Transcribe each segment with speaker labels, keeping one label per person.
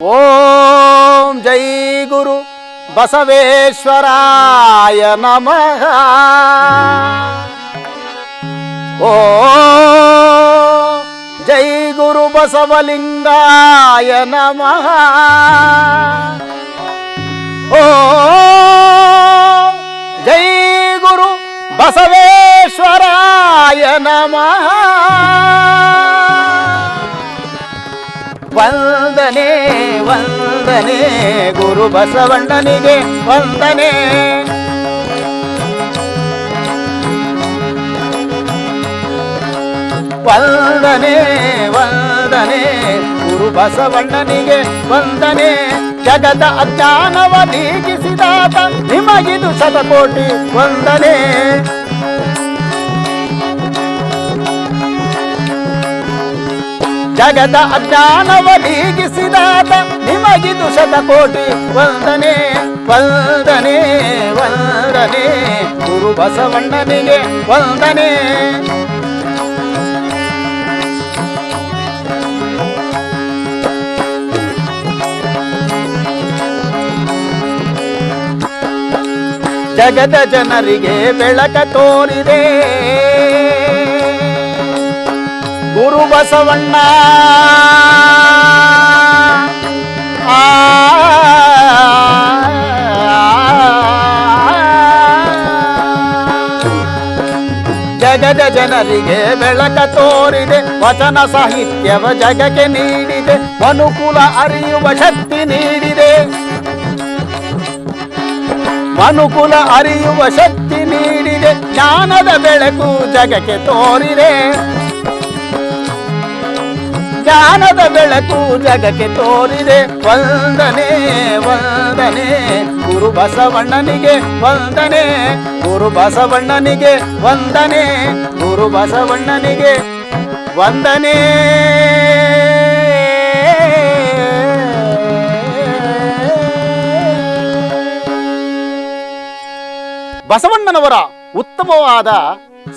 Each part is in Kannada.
Speaker 1: ఓం జై గురు బసవేశ్వరాయ నమ. ఓ జై గురు బసవలింగాయ నమ. ఓ జై గురు బసవేశ్వరాయ నమ. ವಂದನೆ ವಂದನೆ, ಗುರು ಬಸವಣ್ಣನಿಗೆ ವಂದನೆ. ವಂದನೆ ವಂದನೆ, ಗುರು ಬಸವಣ್ಣನಿಗೆ ವಂದನೆ. ಜಗದ ಅಜ್ಞಾನವ ನೀಗಿಸಿದಾತ ನಿಮಗಿದು ಶತಕೋಟಿ ವಂದನೆ. ಜಗದ ಅಜ್ಞಾನವ ನೀಗಿಸಿದಾತ ನಿಮಗಿದು ಶತಕೋಟಿ ವಂದನೆ ವಂದನೆ ವಂದನೆ. ಗುರು ಬಸವಣ್ಣನಿಗೆ ವಂದನೆ. ಜಗದ ಜನರಿಗೆ ಬೆಳಕ ತೋರಿದೆ. ಬಸವಣ್ಣ ಆ ಜಗದ ಜನರಿಗೆ ಬೆಳಕ ತೋರಿದೆ ವಚನ ಸಾಹಿತ್ಯವ ಜಗಕ್ಕೆ ನೀಡಿದೆ ಮನುಕುಲ ಅರಿಯುವ ಶಕ್ತಿ ನೀಡಿದೆ ಮನುಕುಲ ಅರಿಯುವ ಶಕ್ತಿ ನೀಡಿದೆ ಜ್ಞಾನದ ಬೆಳಕು ಜಗಕ್ಕೆ ತೋರಿದೆ ಜ್ಞಾನದ ಬೆಳಕು ಜಗಕ್ಕೆ ತೋರಿದೆ. ವಂದನೆ ವಂದನೆ. ಗುರು ಬಸವಣ್ಣನಿಗೆ ವಂದನೆ. ಗುರು ಬಸವಣ್ಣನಿಗೆ ವಂದನೆ. ಗುರು ಬಸವಣ್ಣನಿಗೆ ವಂದನೆ. ಬಸವಣ್ಣನವರ ಉತ್ತಮವಾದ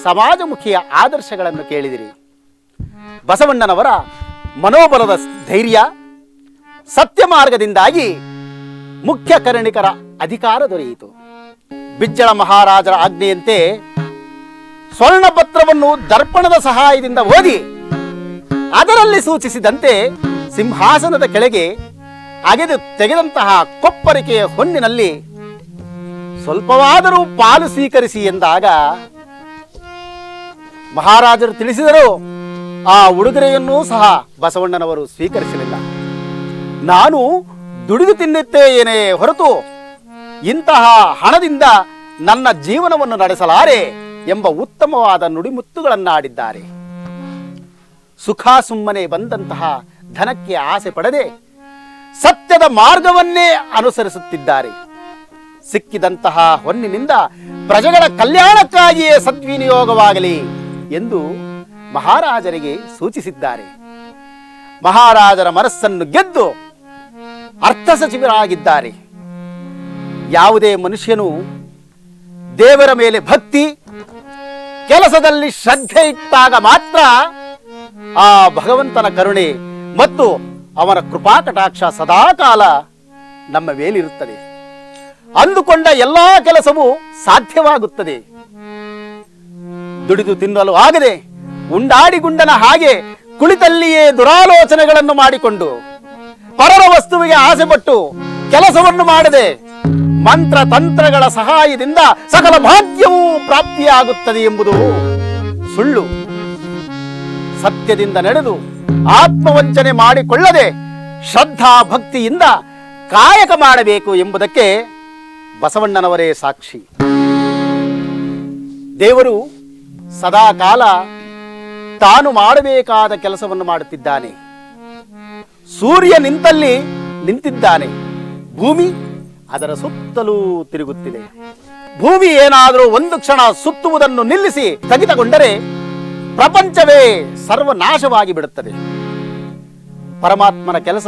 Speaker 1: ಸಮಾಜಮುಖಿಯ ಆದರ್ಶಗಳನ್ನು ಕೇಳಿದಿರಿ. ಬಸವಣ್ಣನವರ ಮನೋಬಲದ ಧೈರ್ಯ ಸತ್ಯ ಮಾರ್ಗದಿಂದಾಗಿ ಮುಖ್ಯ ಕರ್ಣಿಕರ ಅಧಿಕಾರ ದೊರೆಯಿತು. ಬಿಜ್ಜಳ ಮಹಾರಾಜರ ಆಜ್ಞೆಯಂತೆ ಸ್ವರ್ಣಪತ್ರವನ್ನು ದರ್ಪಣದ ಸಹಾಯದಿಂದ ಓದಿ ಅದರಲ್ಲಿ ಸೂಚಿಸಿದಂತೆ ಸಿಂಹಾಸನದ ಕೆಳಗೆ ಅಗೆದು ತೆಗೆದಂತಹ ಕೊಪ್ಪರಿಕೆಯ ಹೊನ್ನಿನಲ್ಲಿ ಸ್ವಲ್ಪವಾದರೂ ಪಾಲು ಸ್ವೀಕರಿಸಿ ಎಂದಾಗ ಮಹಾರಾಜರು ತಿಳಿಸಿದರು ಆ ಉಡುಗೊರೆಯನ್ನೂ ಸಹ ಬಸವಣ್ಣನವರು ಸ್ವೀಕರಿಸಲಿಲ್ಲ. ನಾನು ದುಡಿದು ತಿನ್ನುತ್ತೇನೆ ಹೊರತು ಇಂತಹ ಹಣದಿಂದ ನನ್ನ ಜೀವನವನ್ನು ನಡೆಸಲಾರೆ ಎಂಬ ಉತ್ತಮವಾದ ನುಡಿಮುತ್ತುಗಳನ್ನಾಡಿದ್ದಾರೆ. ಸುಖ ಸುಮ್ಮನೆ ಬಂದಂತಹ ಧನಕ್ಕೆ ಆಸೆ ಪಡದೆ ಸತ್ಯದ ಮಾರ್ಗವನ್ನೇ ಅನುಸರಿಸುತ್ತಿದ್ದಾರೆ. ಸಿಕ್ಕಿದಂತಹ ಹೊನ್ನಿನಿಂದ ಪ್ರಜೆಗಳ ಕಲ್ಯಾಣಕ್ಕಾಗಿಯೇ ಸದ್ವಿನಿಯೋಗವಾಗಲಿ ಎಂದು ಮಹಾರಾಜರಿಗೆ ಸೂಚಿಸಿದ್ದಾರೆ. ಮಹಾರಾಜರ ಮನಸ್ಸನ್ನು ಗೆದ್ದು ಅರ್ಥ ಸಚಿವರಾಗಿದ್ದಾರೆ. ಯಾವುದೇ ಮನುಷ್ಯನು ದೇವರ ಮೇಲೆ ಭಕ್ತಿ, ಕೆಲಸದಲ್ಲಿ ಶ್ರದ್ಧೆ ಇಟ್ಟಾಗ ಮಾತ್ರ ಆ ಭಗವಂತನ ಕರುಣೆ ಮತ್ತು ಅವನ ಕೃಪಾ ಕಟಾಕ್ಷ ಸದಾಕಾಲ ನಮ್ಮ ಮೇಲಿರುತ್ತದೆ. ಅಂದುಕೊಂಡ ಎಲ್ಲಾ ಕೆಲಸವೂ ಸಾಧ್ಯವಾಗುತ್ತದೆ. ದುಡಿದು ತಿನ್ನಲು ಆಗದೆ ಉಂಡಾಡಿ ಗುಂಡನ ಹಾಗೆ ಕುಳಿತಲ್ಲಿಯೇ ದುರಾಲೋಚನೆಗಳನ್ನು ಮಾಡಿಕೊಂಡು ಪರರ ವಸ್ತುವಿಗೆ ಆಸೆಪಟ್ಟು ಕೆಲಸವನ್ನು ಮಾಡದೆ ಮಂತ್ರ ತಂತ್ರಗಳ ಸಹಾಯದಿಂದ ಸಕಲ ಭಾಗ್ಯವೂ ಪ್ರಾಪ್ತಿಯಾಗುತ್ತದೆ ಎಂಬುದು ಸುಳ್ಳು. ಸತ್ಯದಿಂದ ನಡೆದು ಆತ್ಮವಂಚನೆ ಮಾಡಿಕೊಳ್ಳದೆ ಶ್ರದ್ಧಾ ಭಕ್ತಿಯಿಂದ ಕಾಯಕ ಮಾಡಬೇಕು ಎಂಬುದಕ್ಕೆ ಬಸವಣ್ಣನವರೇ ಸಾಕ್ಷಿ. ದೇವರು ಸದಾ ಕಾಲ ತಾನು ಮಾಡಬೇಕಾದ ಕೆಲಸವನ್ನು ಮಾಡುತ್ತಿದ್ದಾನೆ. ಸೂರ್ಯ ನಿಂತಲ್ಲಿ ನಿಂತಿದ್ದಾನೆ. ಭೂಮಿ ಅದರ ಸುತ್ತಲೂ ತಿರುಗುತ್ತಿದೆ. ಭೂಮಿ ಏನಾದರೂ ಒಂದು ಕ್ಷಣ ಸುತ್ತುವುದನ್ನು ನಿಲ್ಲಿಸಿ ಸ್ಥಗಿತಗೊಂಡರೆ ಪ್ರಪಂಚವೇ ಸರ್ವನಾಶವಾಗಿ ಬಿಡುತ್ತದೆ. ಪರಮಾತ್ಮನ ಕೆಲಸ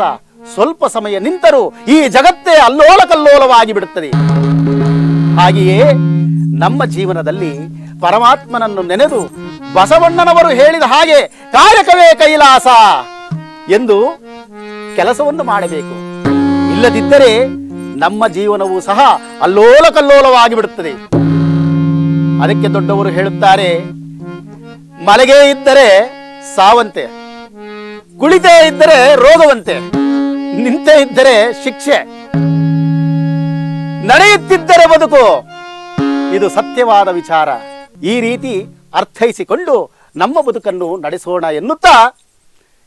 Speaker 1: ಸ್ವಲ್ಪ ಸಮಯ ನಿಂತರೂ ಈ ಜಗತ್ತೇ ಅಲ್ಲೋಲ ಕಲ್ಲೋಲವಾಗಿ ಬಿಡುತ್ತದೆ. ಹಾಗೆಯೇ ನಮ್ಮ ಜೀವನದಲ್ಲಿ ಪರಮಾತ್ಮನನ್ನು ನೆನೆದು ಬಸವಣ್ಣನವರು ಹೇಳಿದ ಹಾಗೆ ಕಾಯಕವೇ ಕೈಲಾಸ ಎಂದು ಕೆಲಸವನ್ನು ಮಾಡಬೇಕು. ಇಲ್ಲದಿದ್ದರೆ ನಮ್ಮ ಜೀವನವೂ ಸಹ ಅಲ್ಲೋಲ ಕಲ್ಲೋಲವಾಗಿ ಬಿಡುತ್ತದೆ ಅದಕ್ಕೆ ದೊಡ್ಡವರು ಹೇಳುತ್ತಾರೆ, ಮಲಗೇ ಇದ್ದರೆ ಸಾವಂತೆ, ಕುಳಿತೇ ಇದ್ದರೆ ರೋಗವಂತೆ, ನಿಂತೇ ಇದ್ದರೆ ಶಿಕ್ಷೆ, ನಡೆಯುತ್ತಿದ್ದರೆ ಬದುಕು. ಇದು ಸತ್ಯವಾದ ವಿಚಾರ. ಈ ರೀತಿ ಅರ್ಥೈಸಿಕೊಂಡು ನಮ್ಮ ಬದುಕನ್ನು ನಡೆಸೋಣ ಎನ್ನುತ್ತಾ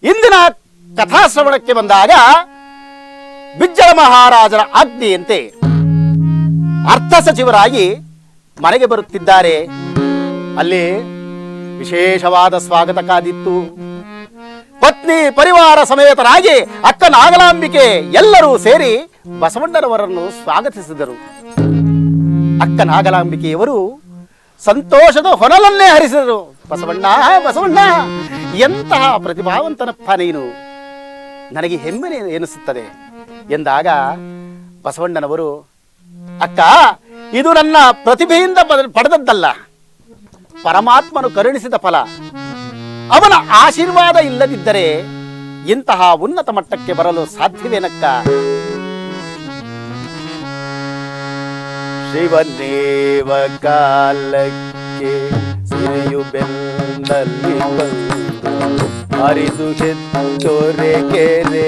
Speaker 1: ಇಂದಿನ ಕಥಾಶ್ರವಣಕ್ಕೆ ಬಂದಾಗ ಬಿಜ್ಜಳ ಮಹಾರಾಜರ ಆಜ್ಞೆಯಂತೆ ಅರ್ಥ ಸಚಿವರಾಗಿ ಮನೆಗೆ ಬರುತ್ತಿದ್ದಾರೆ. ಅಲ್ಲಿ ವಿಶೇಷವಾದ ಸ್ವಾಗತ ಕಾದಿತ್ತು. ಪತ್ನಿ ಪರಿವಾರ ಸಮೇತರಾಗಿ ಅಕ್ಕ ನಾಗಲಾಂಬಿಕೆ ಎಲ್ಲರೂ ಸೇರಿ ಬಸವಣ್ಣನವರನ್ನು ಸ್ವಾಗತಿಸಿದರು. ಅಕ್ಕ ನಾಗಲಾಂಬಿಕೆಯವರು ಸಂತೋಷದ ಹೊನಲನ್ನೇ ಹರಿಸಿದರು. ಬಸವಣ್ಣ ಬಸವಣ್ಣ, ಎಂತಹ ಪ್ರತಿಭಾವಂತನಪ್ಪ ನೀನು. ನನಗೆ ಹೆಮ್ಮೆ ಎನಿಸುತ್ತದೆ ಎಂದಾಗ ಬಸವಣ್ಣನವರು, ಅಕ್ಕ, ಇದು ನನ್ನ ಪ್ರತಿಭೆಯಿಂದ ಪಡೆದದ್ದಲ್ಲ. ಪರಮಾತ್ಮನು ಕರುಣಿಸಿದ ಫಲ. ಅವನ ಆಶೀರ್ವಾದ ಇಲ್ಲದಿದ್ದರೆ ಇಂತಹ ಉನ್ನತ ಮಟ್ಟಕ್ಕೆ ಬರಲು ಸಾಧ್ಯವೇನಕ್ಕ? ಶಿವನೇವ ಕಾಲಕ್ಕೆ ಸಿರಿಯು ಬೆನ್ನಲ್ಲಿ ಬಂದು ಹರಿದು ಹೆತ್ತೊರೆ ಕೆರೆ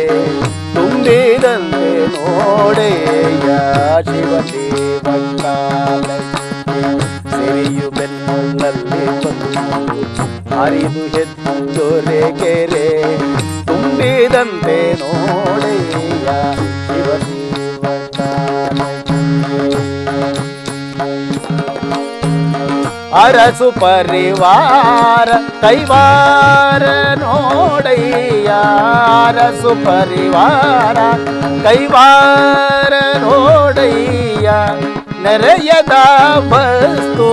Speaker 1: ತುಂಬಿದಂತೆ ನೋಡೆಯ ಶಿವದೇವ ಕಾಲಕ್ಕೆ ಸಿರಿಯು ಬೆನ್ನಲ್ಲಿ ಬಂದು ಹರಿದು ಹೆತ್ತೊರೆ ಕೆರೆ ತುಂಬಿದಂತೆ ನೋಡೆಯ ಶಿವದೇವ ಅರಸು ಪರಿವಾರ, ಕೈವಾರ ನೋಡಯ್ಯ. ಅರಸು ಪರಿವಾರ, ಕೈವಾರ ನೋಡಯ್ಯ. ನೆರೆಯದ ವಸ್ತು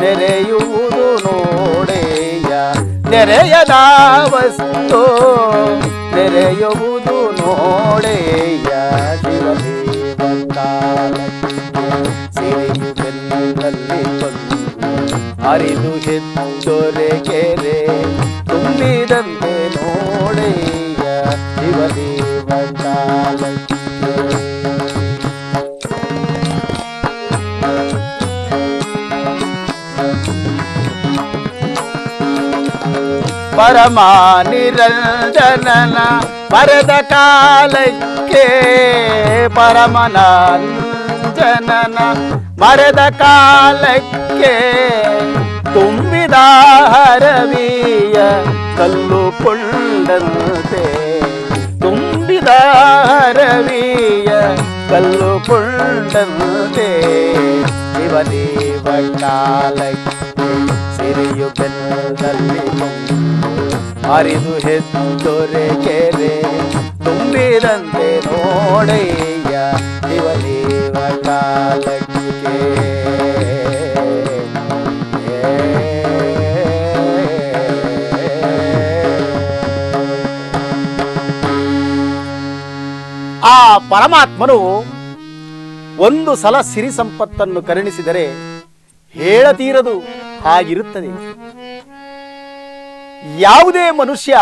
Speaker 1: ನೆರೆಯುವುದು ನೋಡೆಯ ನೆರೆಯದ ವಸ್ತು ನೆರೆಯುವುದು ನೋಡೆಯ ಹರಿದು ಹೆತ್ತೊರೆ ಕೆರೆ ತುಂಬಿದಂತೆ ನೋಡೆಯ ಶಿವದೇವ ಕಾಲಕ್ಕೆ ಪರಮ ನಿರಂಜನನ ಬರೆದ ಕಾಲಕ್ಕೆ ಪರಮನ ಜನನ ಮರೆದ ಕಾಲಕ್ಕೆ ತುಂಬಿದ ಹರವಿಯ ಕಲ್ಲು ಕೊಂಡಂತೆ ತುಂಬಿದ ಹರವಿಯ ಕಲ್ಲು ಕೊಂಡಂತೆ ಶಿವದೇವ ಕಾಲಕ್ಕೆ ಸಿರಿಯು ಬೆನ್ನದಲ್ಲಿ ಹರಿದು ಹೆತ್ತೊರೆ ಕೆರೆ ತುಂಬಿದಂತೆ ನೋಡೆಯ ಶಿವದೇವ ಕಾಲಕ್ಕೆ ಪರಮಾತ್ಮನು ಒಂದು ಸಲ ಸಿರಿ ಸಂಪತ್ತನ್ನು ಕರುಣಿಸಿದರೆ ಹೇಳತೀರದು ಹಾಗಿರುತ್ತದೆ. ಯಾವುದೇ ಮನುಷ್ಯ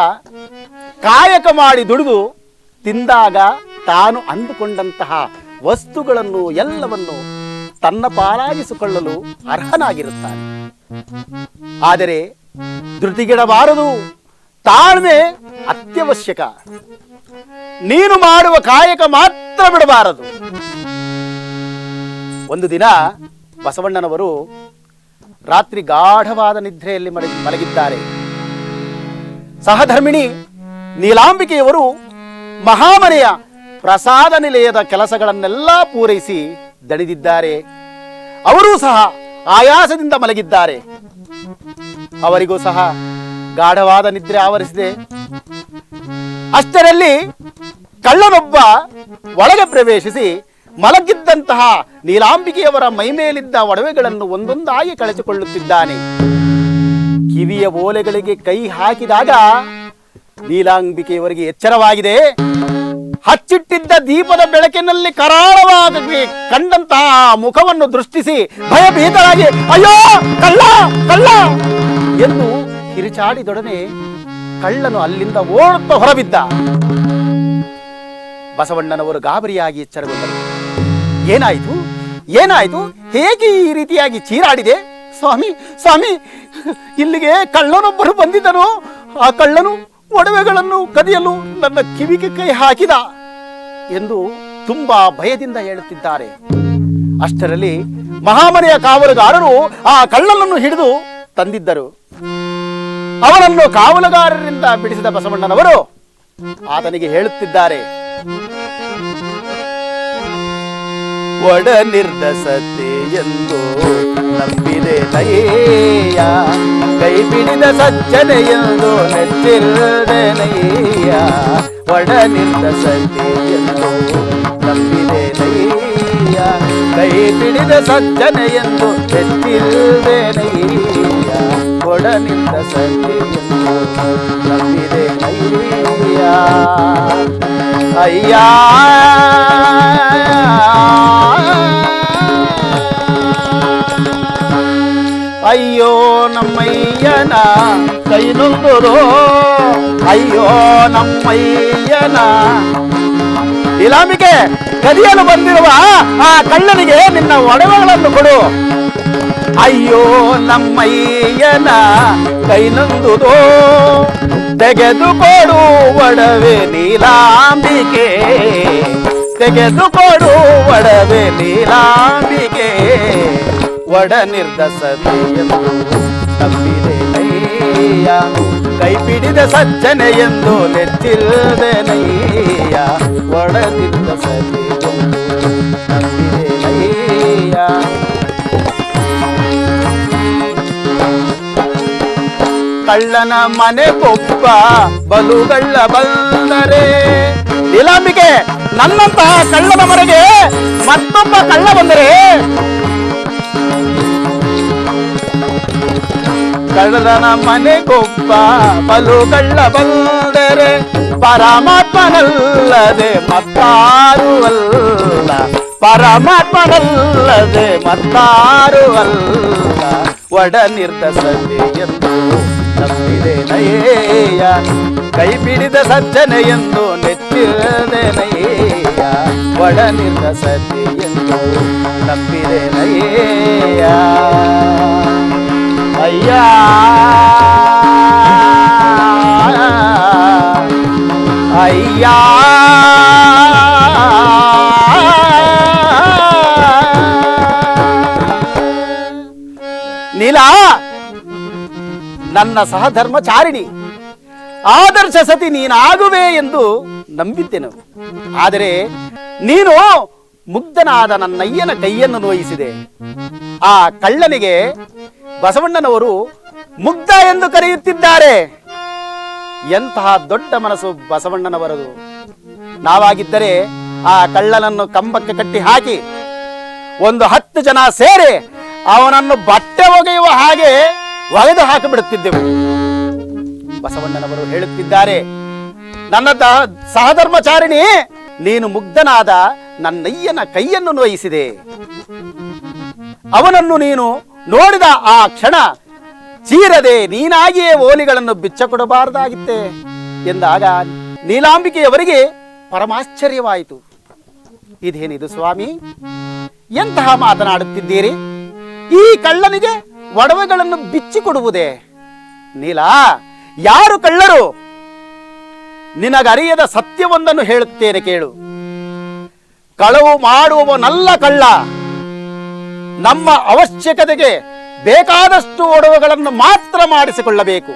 Speaker 1: ಕಾಯಕ ಮಾಡಿ ದುಡಿದು ತಿಂದಾಗ ತಾನು ಅಂದುಕೊಂಡಂತಹ ವಸ್ತುಗಳನ್ನು ಎಲ್ಲವನ್ನು ತನ್ನ ಪಾಲಾಗಿಸಿಕೊಳ್ಳಲು ಅರ್ಹನಾಗಿರುತ್ತಾನೆ. ಆದರೆ ಧೃತಿಗಿಡಬಾರದು. ತಾಳ್ಮೆ ಅತ್ಯವಶ್ಯಕ. ನೀನು ಮಾಡುವ ಕಾಯಕ ಮಾತ್ರ ಬಿಡಬಾರದು. ಒಂದು ದಿನ ಬಸವಣ್ಣನವರು ರಾತ್ರಿ ಗಾಢವಾದ ನಿದ್ರೆಯಲ್ಲಿ ಮಲಗಿ ಮಲಗಿದ್ದಾರೆ. ಸಹಧರ್ಮಿಣಿ ನೀಲಾಂಬಿಕೆಯವರು ಮಹಾಮನೆಯ ಪ್ರಸಾದ ನಿಲಯದ ಕೆಲಸಗಳನ್ನೆಲ್ಲ ಪೂರೈಸಿ ದಣಿದಿದ್ದಾರೆ. ಅವರೂ ಸಹ ಆಯಾಸದಿಂದ ಮಲಗಿದ್ದಾರೆ. ಅವರಿಗೂ ಸಹ ಗಾಢವಾದ ನಿದ್ರೆ ಆವರಿಸಿದೆ. ಅಷ್ಟರಲ್ಲಿ ಕಳ್ಳನೊಬ್ಬ ಒಳಗೆ ಪ್ರವೇಶಿಸಿ ಮಲಗಿದ್ದಂತಹ ನೀಲಾಂಬಿಕೆಯವರ ಮೈಮೇಲಿದ್ದ ಒಡವೆಗಳನ್ನು ಒಂದೊಂದಾಗಿ ಕಳೆದುಕೊಳ್ಳುತ್ತಿದ್ದಾನೆ ಕಿವಿಯ ಓಲೆಗಳಿಗೆ ಕೈ ಹಾಕಿದಾಗ ನೀಲಾಂಬಿಕೆಯವರಿಗೆ ಎಚ್ಚರವಾಗಿದೆ. ಹಚ್ಚಿಟ್ಟಿದ್ದ ದೀಪದ ಬೆಳಕಿನಲ್ಲಿ ಕರಾಳವಾಗಿ ಕಂಡಂತಹ ಮುಖವನ್ನು ದೃಷ್ಟಿಸಿ ಭಯಭೀತರಾಗಿ, ಅಯ್ಯೋ, ಕಳ್ಳ ಕಳ್ಳ! ಎಂದು ಕಿರಿಚಾಡಿದೊಡನೆ ಕಳ್ಳನು ಅಲ್ಲಿಂದ ಓಡುತ್ತಾ ಹೊರಬಿದ್ದ. ಬಸವಣ್ಣನವರು ಗಾಬರಿಯಾಗಿ ಎಚ್ಚರಗೊಂಡರು. ಏನಾಯಿತು? ಏನಾಯಿತು? ಹೇಗೆ ಈ ರೀತಿಯಾಗಿ ಚೀರಾಡಿದೆ? ಸ್ವಾಮಿ ಸ್ವಾಮಿ, ಇಲ್ಲಿಗೆ ಕಳ್ಳನೊಬ್ಬರು ಬಂದಿದ್ದನು? ಆ ಕಳ್ಳನು ಒಡವೆಗಳನ್ನು ಕದಿಯಲು ನನ್ನ ಕಿವಿಗೆ ಕೈ ಹಾಕಿದ ಎಂದು ತುಂಬಾ ಭಯದಿಂದ ಹೇಳುತ್ತಿದ್ದಾರೆ. ಅಷ್ಟರಲ್ಲಿ ಮಹಾಮನೆಯ ಕಾವಲುಗಾರರು ಆ ಕಳ್ಳನನ್ನು ಹಿಡಿದು ತಂದಿದ್ದರು. ಅವನನ್ನು ಕಾವಲುಗಾರರಿಂದ ಬಿಡಿಸಿದ ಬಸವಣ್ಣನವರು ಆತನಿಗೆ ಹೇಳುತ್ತಿದ್ದಾರೆ. ಒಡ ನಿರ್ದಸತೆ ಎಂದು ನಂಬಿದೆ ನಯ್ಯ ಕೈ ಬಿಡಿದ ಸಜ್ಜನೆ ಎಂದು ನೆಚ್ಚಿರುದನೆಯ ಒಡ ನಿರ್ದಸತೆ ಎಂದು ನಂಬಿದೆ ನಯ್ಯ ಕೈ ಬಿಡಿದ ಸಜ್ಜನೆ ಎಂದು ನೆಚ್ಚಿರುದೆ ನಯ್ಯ ಒಡ ನಿರ್ದಸತೆ ಎಂದು ನಂಬಿದೆ ನಯ್ಯ ಅಯ್ಯ. ಅಯ್ಯೋ ನಮ್ಮಯ್ಯನ ಕೈ ನೊಂದುರೋ ಅಯ್ಯೋ ನಮ್ಮಯ್ಯನ. ಇಲಾಮಿಗೆ ಕದಿಯಲು ಬಂದಿರುವ ಆ ಕಳ್ಳನಿಗೆ ನಿನ್ನ ಒಡವೆಗಳನ್ನು ಕೊಡು. ಅಯ್ಯೋ ನಮ್ಮಯ್ಯನ ಕೈ ನೊಂದುದೋ ತೆಗೆದುಕೊಡು ಒಡವೆ ನೀಲಾಂಬಿಕೆ. ತೆಗೆದುಕೊಡು ಒಡವೆ ನೀಲಾಂಬಿಕೆ. ಒಡ ನಿರ್ದಸತೆ ಎಂದು ನಂಬಿದೆ ನಯ್ಯ. ಕೈ ಪಿಡಿದ ಸಜ್ಜನೆ ಎಂದು ನೆಚ್ಚಿಲ್ಲದೆ ನಯ್ಯ. ಒಡ ನಿರ್ದಸತೆ ಕಳ್ಳನ ಮನೆ ಕೊಬ್ಬ ಬಲುಗಳ್ಳ ಬಂದರೆ ನೀಲಾಂಬಿಕೆ ನನ್ನಂತಹ ಕಳ್ಳನ ಮನೆಗೆ ಮತ್ತೊಬ್ಬ ಕಳ್ಳ ಬಂದರೆ ಕಳ್ಳನ ಮನೆ ಕೊಬ್ಬ ಬಲುಗಳ್ಳ ಬಂದರೆ ಪರಮಾತ್ಮನಲ್ಲದೆ ಮತ್ತಾರು ಅಲ್ಲ ಪರಮಾತ್ಮನಲ್ಲದೆ ಮತ್ತಾರು ಅಲ್ಲ ಒಡ ನಿರ್ದಸತೆ ಎಂದು ನಂಬಿದೆ ನಯೇಯ ಕೈ ಬಿಡಿದ ಸಜ್ಜನೆ ಎಂದು ನೆಚ್ಚಿರದೆ ನಯೇಯ ಒಡ ನಿರ್ದಸತೆ ಎಂದು ನಂಬಿದೆ ನಯೇಯ ಅಯ್ಯ ಅಯ್ಯ ನನ್ನ ಸಹಧರ್ಮಚಾರಿಣಿ. ಆದರ್ಶ ಸತಿ ನೀನಾಗುವೆ ಎಂದು ನಂಬಿದ್ದೆನು. ಆದರೆ ನೀನು ಮುಗ್ಧನಾದ ನನ್ನಯ್ಯನ ಕೈಯನ್ನು ನೋಯಿಸಿದೆ. ಆ ಕಳ್ಳನಿಗೆ ಬಸವಣ್ಣನವರು ಮುಗ್ಧ ಎಂದು ಕರೆಯುತ್ತಿದ್ದಾರೆ. ಎಂತಹ ದೊಡ್ಡ ಮನಸ್ಸು ಬಸವಣ್ಣನವರದು. ನಾವಾಗಿದ್ದರೆ ಆ ಕಳ್ಳನನ್ನು ಕಂಬಕ್ಕೆ ಕಟ್ಟಿ ಹಾಕಿ ಒಂದು ಹತ್ತು ಜನ ಸೇರಿ ಅವನನ್ನು ಬಟ್ಟೆ ಒಗೆಯುವ ಹಾಗೆ ಒಗೆದು ಹಾಕಿಬಿಡುತ್ತಿದ್ದೆವು. ಬಸವಣ್ಣನವರು ಹೇಳುತ್ತಿದ್ದಾರೆ ನನ್ನ ಸಹಧರ್ಮಚಾರಿಣಿ, ನೀನು ಮುಗ್ಧನಾದ ನನ್ನಯ್ಯನ ಕೈಯನ್ನು ನೋಯಿಸಿದೆ. ಅವನನ್ನು ನೀನು ನೋಡಿದ ಆ ಕ್ಷಣ ಚೀರದೆ ನೀನಾಗಿಯೇ ಓಲಿಗಳನ್ನು ಬಿಚ್ಚಕೊಡಬಾರದಾಗಿತ್ತೆ ಎಂದಾಗ ನೀಲಾಂಬಿಕೆಯವರಿಗೆ ಪರಮಾಶ್ಚರ್ಯವಾಯಿತು. ಇದೇನಿದು ಸ್ವಾಮಿ, ಎಂತಹ ಮಾತನಾಡುತ್ತಿದ್ದೀರಿ? ಈ ಕಳ್ಳನಿಗೆ ಒಡವೆಗಳನ್ನು ಬಿಚ್ಚಿಕೊಡುವುದೇ? ನೀಲ, ಯಾರು ಕಳ್ಳರು? ನಿನಗರಿಯದ ಸತ್ಯವೊಂದನ್ನು ಹೇಳುತ್ತೇನೆ ಕೇಳು. ಕಳವು ಮಾಡುವವನಲ್ಲ ಕಳ್ಳ. ನಮ್ಮ ಅವಶ್ಯಕತೆಗೆ ಬೇಕಾದಷ್ಟು ಒಡವೆಗಳನ್ನು ಮಾತ್ರ ಮಾಡಿಸಿಕೊಳ್ಳಬೇಕು.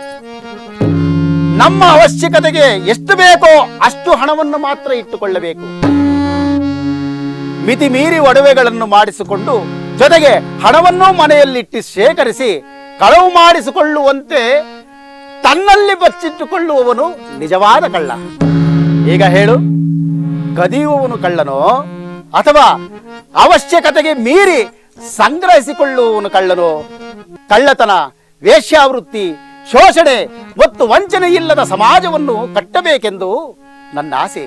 Speaker 1: ನಮ್ಮ ಅವಶ್ಯಕತೆಗೆ ಎಷ್ಟು ಬೇಕೋ ಅಷ್ಟು ಹಣವನ್ನು ಮಾತ್ರ ಇಟ್ಟುಕೊಳ್ಳಬೇಕು. ಮಿತಿ ಮೀರಿ ಒಡವೆಗಳನ್ನು ಮಾಡಿಸಿಕೊಂಡು ಜೊತೆಗೆ ಹಣವನ್ನು ಮನೆಯಲ್ಲಿಟ್ಟು ಶೇಖರಿಸಿ ಕಳವು ಮಾಡಿಸಿಕೊಳ್ಳುವಂತೆ ತನ್ನಲ್ಲಿ ಬಚ್ಚಿಟ್ಟುಕೊಳ್ಳುವವನು ನಿಜವಾದ ಕಳ್ಳ. ಈಗ ಹೇಳು ಕದಿಯುವವನು ಕಳ್ಳನೋ ಅಥವಾ ಅವಶ್ಯಕತೆಗೆ ಮೀರಿ ಸಂಗ್ರಹಿಸಿಕೊಳ್ಳುವವನು ಕಳ್ಳನೋ? ಕಳ್ಳತನ, ವೇಶ್ಯಾವೃತ್ತಿ, ಶೋಷಣೆ ಮತ್ತು ವಂಚನೆ ಇಲ್ಲದ ಸಮಾಜವನ್ನು ಕಟ್ಟಬೇಕೆಂದು ನನ್ನ ಆಸೆ.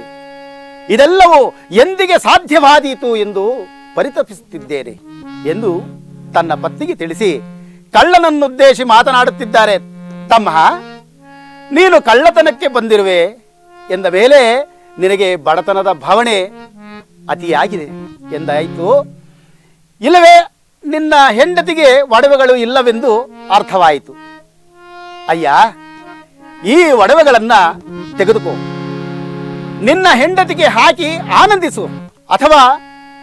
Speaker 1: ಇದೆಲ್ಲವೂ ಎಂದಿಗೆ ಸಾಧ್ಯವಾದೀತು ಎಂದು ಪರಿತಪಿಸುತ್ತಿದ್ದೇನೆ ಎಂದು ತನ್ನ ಪತ್ನಿಗೆ ತಿಳಿಸಿ ಕಳ್ಳನನ್ನುದ್ದೇಶಿ ಮಾತನಾಡುತ್ತಿದ್ದಾರೆ. ತಮ್ಮ ನೀನು ಕಳ್ಳತನಕ್ಕೆ ಬಂದಿರುವೆ ಎಂದ ಮೇಲೆ ನಿನಗೆ ಬಡತನದ ಭಾವನೆ ಅತಿಯಾಗಿದೆ ಎಂದಾಯಿತು. ಇಲ್ಲವೇ, ನಿನ್ನ ಹೆಂಡತಿಗೆ ಒಡವೆಗಳು ಇಲ್ಲವೆಂದು ಅರ್ಥವಾಯಿತು. ಅಯ್ಯ, ಈ ಒಡವೆಗಳನ್ನ ತೆಗೆದುಕೋ. ನಿನ್ನ ಹೆಂಡತಿಗೆ ಹಾಕಿ ಆನಂದಿಸು ಅಥವಾ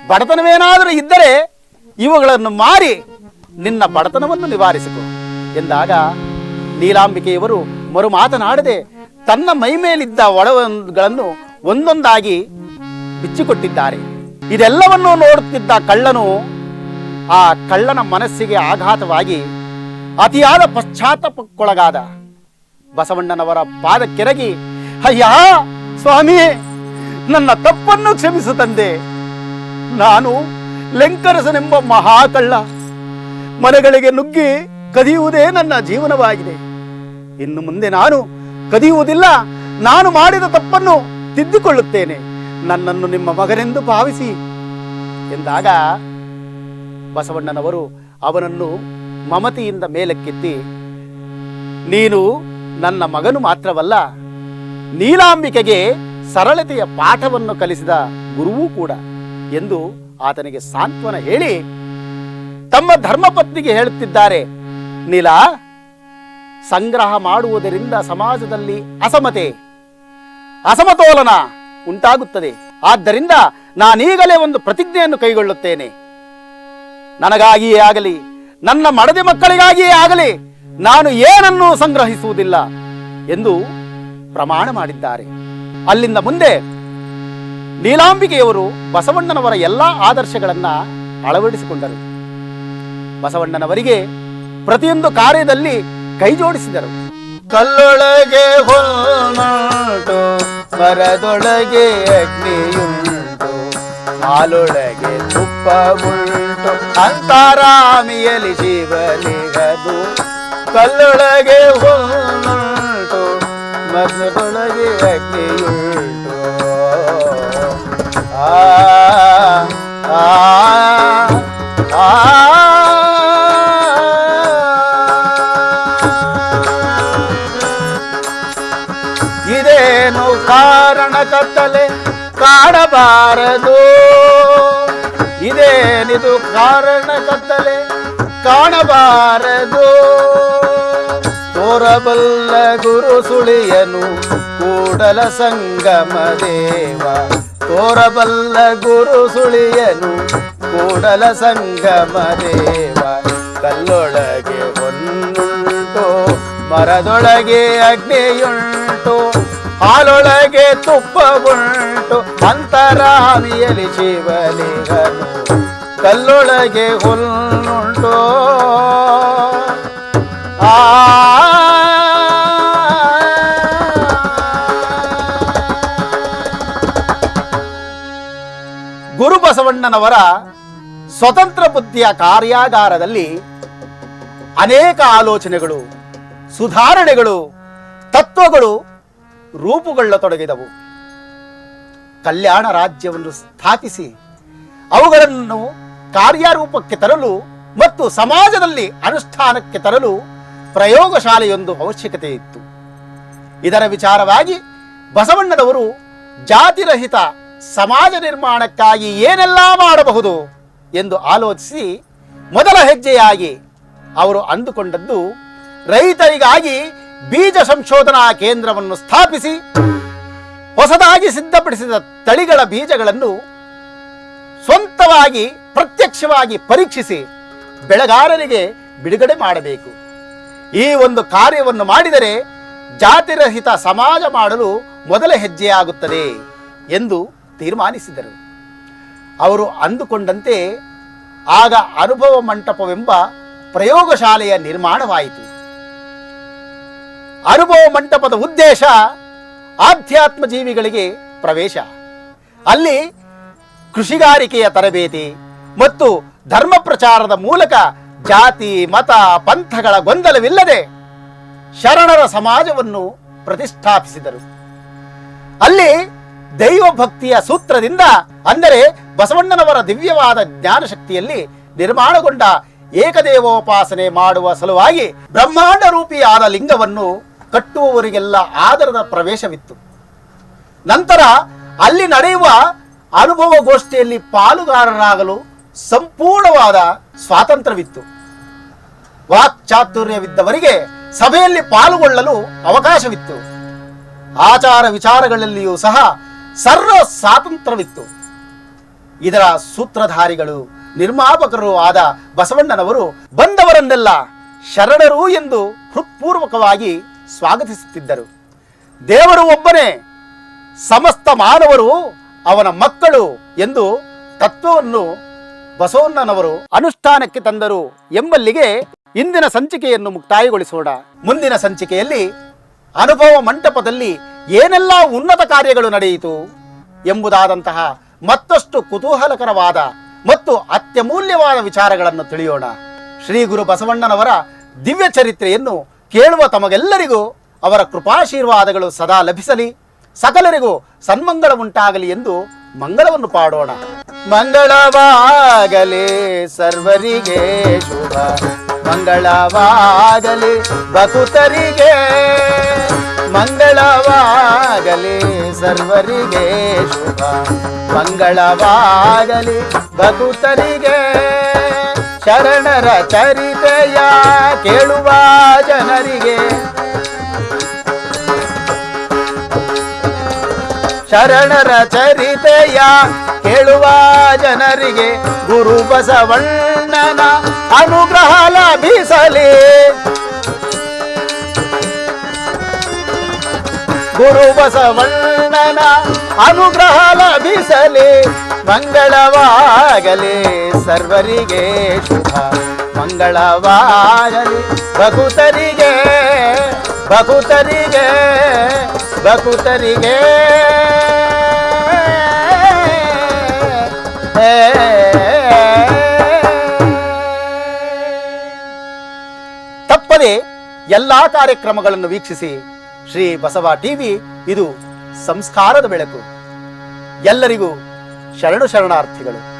Speaker 1: ಬಡತನವೇನಾದರೂ ಇದ್ದರೆ ಇವುಗಳನ್ನು ಮಾರಿ ನಿನ್ನ ಬಡತನವನ್ನು ನಿವಾರಿಸಿಕೊ. ಎಂದಾಗ ನೀಲಾಂಬಿಕೆಯವರು ಮರು ಮಾತನಾಡದೆ ತನ್ನ ಮೈ ಮೇಲಿದ್ದ ಒಂದೊಂದಾಗಿ ಬಿಚ್ಚಿಕೊಟ್ಟಿದ್ದಾರೆ. ಇದೆಲ್ಲವನ್ನು ನೋಡುತ್ತಿದ್ದ ಕಳ್ಳನು ಆ ಕಳ್ಳನ ಮನಸ್ಸಿಗೆ ಆಘಾತವಾಗಿ ಅತಿಯಾದ ಪಶ್ಚಾತ್ತಾಪಕ್ಕೊಳಗಾದ. ಬಸವಣ್ಣನವರ ಪಾದಕ್ಕೆರಗಿ, ಅಯ್ಯ ಸ್ವಾಮಿ, ನನ್ನ ತಪ್ಪನ್ನು ಕ್ಷಮಿಸು ತಂದೆ ನಾನು ಲೆಂಕರಸನೆಂಬ ಮಹಾಕಳ್ಳ ಮನೆಗಳಿಗೆ ನುಗ್ಗಿ ಕದಿಯುವುದೇ ನನ್ನ ಜೀವನವಾಗಿದೆ. ಇನ್ನು ಮುಂದೆ ನಾನು ಕದಿಯುವುದಿಲ್ಲ. ನಾನು ಮಾಡಿದ ತಪ್ಪನ್ನು ತಿದ್ದಿಕೊಳ್ಳುತ್ತೇನೆ. ನನ್ನನ್ನು ನಿಮ್ಮ ಮಗನೆಂದು ಭಾವಿಸಿ. ಎಂದಾಗ ಬಸವಣ್ಣನವರು ಅವನನ್ನು ಮಮತೆಯಿಂದ ಮೇಲಕ್ಕೆತ್ತಿ, ನೀನು ನನ್ನ ಮಗನು ಮಾತ್ರವಲ್ಲ, ನೀಲಾಂಬಿಕೆಗೆ ಸರಳತೆಯ ಪಾಠವನ್ನು ಕಲಿಸಿದ ಗುರುವೂ ಕೂಡ. ಎಂದು ಆತನಿಗೆ ಸಾಂತ್ವನ ಹೇಳಿ ತಮ್ಮ ಧರ್ಮಪತ್ನಿಗೆ ಹೇಳುತ್ತಿದ್ದಾರೆ, ನೀಲ, ಸಂಗ್ರಹ ಮಾಡುವುದರಿಂದ ಸಮಾಜದಲ್ಲಿ ಅಸಮತೆ, ಅಸಮತೋಲನ ಉಂಟಾಗುತ್ತದೆ. ಆದ್ದರಿಂದ ನಾನೀಗಲೇ ಒಂದು ಪ್ರತಿಜ್ಞೆಯನ್ನು ಕೈಗೊಳ್ಳುತ್ತೇನೆ. ನನಗಾಗಿಯೇ ಆಗಲಿ, ನನ್ನ ಮಡದಿ ಮಕ್ಕಳಿಗಾಗಿಯೇ ಆಗಲಿ, ನಾನು ಏನನ್ನೂ ಸಂಗ್ರಹಿಸುವುದಿಲ್ಲ ಎಂದು ಪ್ರಮಾಣ ಮಾಡಿದ್ದಾರೆ. ಅಲ್ಲಿಂದ ಮುಂದೆ ನೀಲಾಂಬಿಕೆಯವರು ಬಸವಣ್ಣನವರ ಎಲ್ಲ ಆದರ್ಶಗಳನ್ನು ಅಳವಡಿಸಿಕೊಂಡರು. ಬಸವಣ್ಣನವರಿಗೆ ಪ್ರತಿಯೊಂದು ಕಾರ್ಯದಲ್ಲಿ ಕೈ ಜೋಡಿಸಿದರು. ಕಲ್ಲೊಳಗೆ ಹೊಲ್ನಾಟು ಮರದೊಳಗೆ ಅಗ್ನಿಯುಂಟು, ಹಾಲೊಳಗೆ ತುಪ್ಪ ಉಂಟು ಅಂತಾರಾಮಿಯಲಿ ಜೀವನಿಗದು ಕಲ್ಲೊಳಗೆ ಹೊಲ್ನಾಟು ಮರದೊಳಗೆ ಅಗ್ನಿಯುಂಟು ಇದೇನು ಕಾರಣ ಕತ್ತಲೆ ಕಾಣಬಾರದು? ಇದೇನಿದು ಕಾರಣ ಕತ್ತಲೆ ಕಾಣಬಾರದು? ತೋರಬಲ್ಲ ಗುರು ಸುಳಿಯನು ಕೂಡಲ ಸಂಗಮ ದೇವ. ತೋರಬಲ್ಲ ಗುರು ಸುಳಿಯನು ಕೂಡಲ ಸಂಗಮ ದೇವ ಕಲ್ಲೊಳಗೆ ಹೊನ್ನುಂಟು ಮರದೊಳಗೆ ಅಗ್ನಿಯುಂಟು, ಹಾಲೊಳಗೆ ತುಪ್ಪ ಉಂಟು ಅಂತರಾಮಿಯಲಿ ಶಿವಲಿಂಗನು. ಕಲ್ಲೊಳಗೆ ಹುಲ್ಲುಂಟು ಬಸವಣ್ಣನವರ ಸ್ವತಂತ್ರ ಬುದ್ಧಿಯ ಕಾರ್ಯಾಗಾರದಲ್ಲಿ ಅನೇಕ ಆಲೋಚನೆಗಳು, ಸುಧಾರಣೆಗಳು, ತತ್ವಗಳು ರೂಪುಗೊಳ್ಳತೊಡಗಿದವು. ಕಲ್ಯಾಣ ರಾಜ್ಯವನ್ನು ಸ್ಥಾಪಿಸಿ ಅವುಗಳನ್ನು ಕಾರ್ಯರೂಪಕ್ಕೆ ತರಲು ಮತ್ತು ಸಮಾಜದಲ್ಲಿ ಅನುಷ್ಠಾನಕ್ಕೆ ತರಲು ಪ್ರಯೋಗಶಾಲೆಯೊಂದು ಅವಶ್ಯಕತೆ ಇತ್ತು. ಇದರ ವಿಚಾರವಾಗಿ ಬಸವಣ್ಣನವರು ಜಾತಿರಹಿತ ಸಮಾಜ ನಿರ್ಮಾಣಕ್ಕಾಗಿ ಏನೆಲ್ಲ ಮಾಡಬಹುದು ಎಂದು ಆಲೋಚಿಸಿ ಮೊದಲ ಹೆಜ್ಜೆಯಾಗಿ ಅವರು ಅಂದುಕೊಂಡದ್ದು, ರೈತರಿಗಾಗಿ ಬೀಜ ಸಂಶೋಧನಾ ಕೇಂದ್ರವನ್ನು ಸ್ಥಾಪಿಸಿ, ಹೊಸದಾಗಿ ಸಿದ್ಧಪಡಿಸಿದ ತಳಿಗಳ ಬೀಜಗಳನ್ನು ಸ್ವಂತವಾಗಿ, ಪ್ರತ್ಯಕ್ಷವಾಗಿ ಪರೀಕ್ಷಿಸಿ ಬೆಳೆಗಾರರಿಗೆ ಬಿಡುಗಡೆ ಮಾಡಬೇಕು. ಈ ಒಂದು ಕಾರ್ಯವನ್ನು ಮಾಡಿದರೆ ಜಾತಿರಹಿತ ಸಮಾಜ ಮಾಡಲು ಮೊದಲ ಹೆಜ್ಜೆಯಾಗುತ್ತದೆ ಎಂದು ತೀರ್ಮಾನಿಸಿದರು. ಅವರು ಅಂದುಕೊಂಡಂತೆ, ಆಗ ಅನುಭವ ಮಂಟಪವೆಂಬ ಪ್ರಯೋಗಶಾಲೆಯ ನಿರ್ಮಾಣವಾಯಿತು. ಅನುಭವ ಮಂಟಪದ ಉದ್ದೇಶ ಆಧ್ಯಾತ್ಮ ಜೀವಿಗಳಿಗೆ ಪ್ರವೇಶ. ಅಲ್ಲಿ ಕೃಷಿಗಾರಿಕೆಯ ತರಬೇತಿ ಮತ್ತು ಧರ್ಮ ಪ್ರಚಾರದ ಮೂಲಕ ಜಾತಿ, ಮತ, ಪಂಥಗಳ ಗೊಂದಲವಿಲ್ಲದೆ ಶರಣರ ಸಮಾಜವನ್ನು ಪ್ರತಿಷ್ಠಾಪಿಸಿದರು. ಅಲ್ಲಿ ದೈವ ಭಕ್ತಿಯ ಸೂತ್ರದಿಂದ ಅಂದರೆ ಬಸವಣ್ಣನವರ ದಿವ್ಯವಾದ ಜ್ಞಾನ ಶಕ್ತಿಯಲ್ಲಿ ನಿರ್ಮಾಣಗೊಂಡ ಏಕದೇವೋಪಾಸನೆ ಮಾಡುವ ಸಲುವಾಗಿ ಬ್ರಹ್ಮಾಂಡ ರೂಪಿಯಾದ ಲಿಂಗವನ್ನು ಕಟ್ಟುವವರಿಗೆಲ್ಲ ಆದರದ ಪ್ರವೇಶವಿತ್ತು. ನಂತರ ಅಲ್ಲಿ ನಡೆಯುವ ಅನುಭವ ಗೋಷ್ಠಿಯಲ್ಲಿ ಪಾಲುಗಾರರಾಗಲು ಸಂಪೂರ್ಣವಾದ ಸ್ವಾತಂತ್ರ್ಯವಿತ್ತು. ವಾಕ್ಚಾತುರ್ಯವಿದ್ದವರಿಗೆ ಸಭೆಯಲ್ಲಿ ಪಾಲ್ಗೊಳ್ಳಲು ಅವಕಾಶವಿತ್ತು. ಆಚಾರ ವಿಚಾರಗಳಲ್ಲಿಯೂ ಸಹ ಸರ್ವ ಸ್ವಾತಂತ್ರ್ಯವಿತ್ತು. ಇದರ ಸೂತ್ರಧಾರಿಗಳು, ನಿರ್ಮಾಪಕರು ಆದ ಬಸವಣ್ಣನವರು ಬಂದವರನ್ನೆಲ್ಲ ಶರಣರು ಎಂದು ಹೃತ್ಪೂರ್ವಕವಾಗಿ ಸ್ವಾಗತಿಸುತ್ತಿದ್ದರು. ದೇವರು ಒಬ್ಬನೇ, ಸಮಸ್ತ ಮಾನವರು ಅವನ ಮಕ್ಕಳು ಎಂದು ತತ್ವವನ್ನು ಬಸವಣ್ಣನವರು ಅನುಷ್ಠಾನಕ್ಕೆ ತಂದರು ಎಂಬಲ್ಲಿಗೆ ಇಂದಿನ ಸಂಚಿಕೆಯನ್ನು ಮುಕ್ತಾಯಗೊಳಿಸೋಣ. ಮುಂದಿನ ಸಂಚಿಕೆಯಲ್ಲಿ ಅನುಭವ ಮಂಟಪದಲ್ಲಿ ಏನೆಲ್ಲ ಉನ್ನತ ಕಾರ್ಯಗಳು ನಡೆಯಿತು ಎಂಬುದಾದಂತಹ ಮತ್ತಷ್ಟು ಕುತೂಹಲಕರವಾದ ಮತ್ತು ಅತ್ಯಮೂಲ್ಯವಾದ ವಿಚಾರಗಳನ್ನು ತಿಳಿಯೋಣ. ಶ್ರೀ ಗುರು ಬಸವಣ್ಣನವರ ದಿವ್ಯ ಚರಿತ್ರೆಯನ್ನು ಕೇಳುವ ತಮಗೆಲ್ಲರಿಗೂ ಅವರ ಕೃಪಾಶೀರ್ವಾದಗಳು ಸದಾ ಲಭಿಸಲಿ. ಸಕಲರಿಗೂ ಸನ್ಮಂಗಳ ಉಂಟಾಗಲಿ ಎಂದು ಮಂಗಳವನ್ನು ಪಾಡೋಣ. ಮಂಗಳವಾಗಲಿ ಸರ್ವರಿಗೆ ಶುಭ. ಮಂಗಳವಾಗಲಿ ಭಕುತರಿಗೆ ಮಂಗಳವಾಗಲಿ ಸರ್ವರಿಗೆ ಶುಭ. ಮಂಗಳವಾಗಲಿ ಭಕ್ತರಿಗೆ ಶರಣರ ಚರಿತೆಯ ಕೇಳುವ ಜನರಿಗೆ. ಶರಣರ ಚರಿತೆಯ ಕೇಳುವ ಜನರಿಗೆ ಗುರು ಬಸವಣ್ಣನ ಅನುಗ್ರಹ ಲಭಿಸಲಿ. ಗುರು ಬಸವಣ್ಣನ ಅನುಗ್ರಹ ಲಭಿಸಲಿ. ಮಂಗಳವಾಗಲಿ. ಸರ್ವರಿಗೆ ಶುಭ. ಮಂಗಳವಾಗಲಿ. ಭಕುತರಿಗೆ ಭಕುತರಿಗೆ ಭಕುತರಿಗೆ. ತಪ್ಪದೆ ಎಲ್ಲಾ ಕಾರ್ಯಕ್ರಮಗಳನ್ನು ವೀಕ್ಷಿಸಿ. ಶ್ರೀ ಬಸವ ಟಿವಿ ಇದು ಸಂಸ್ಕಾರದ ಬೆಳಕು. ಎಲ್ಲರಿಗೂ ಶರಣು ಶರಣಾರ್ಥಿಗಳು.